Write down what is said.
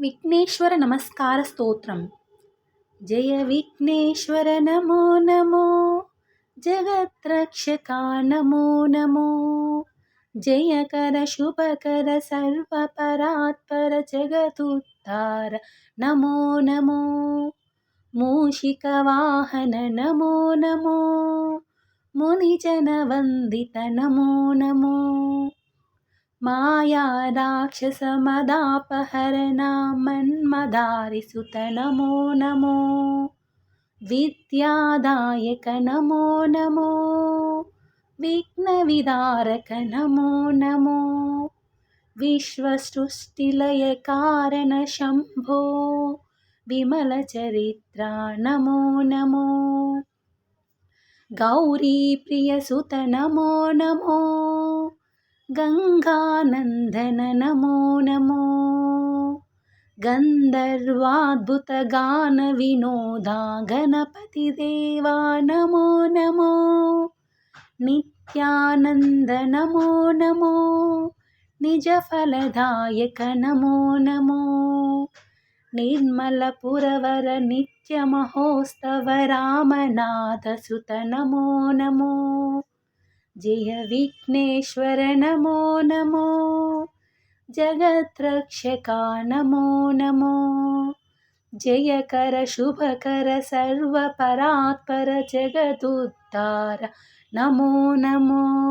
విఘ్నేశ్వర నమస్కార స్తోత్రం. జయ విఘ్నేశ్వర నమో నమో. జగత్రక్షక నమో నమో. జయకర శుభకర సర్వపరాత్పర జగదుత్తార నమో నమో. మూషిక వాహన నమో నమో. మునిజన వందిత నమో నమో. माया राक्षसमदापहरनामन्मदारिसुत नमो। नमो विद्यादायक नमो। नमो विघ्नविदारक नमो। नमो विश्वसृष्टिलयकारणशम्भो। विमलचरित्रा नमो। नमो गौरीप्रियसुत नमो नमो। గంగానందన నమో నమో. గంధర్వాద్భుతగాన వినోదా గణపతి దేవా నమో నమో. నిత్యానంద నమో నమో. నిజఫలదాయక నమో నమో. నిర్మలపురవర నిత్యమహోత్సవ రామనాథసుత నమో నమో. जय विघ्नेश्वर नमो नमो। जगद्रक्षका नमो नमो। जयकर शुभकर सर्वपरात्पर जगदुद्धार नमो नमो।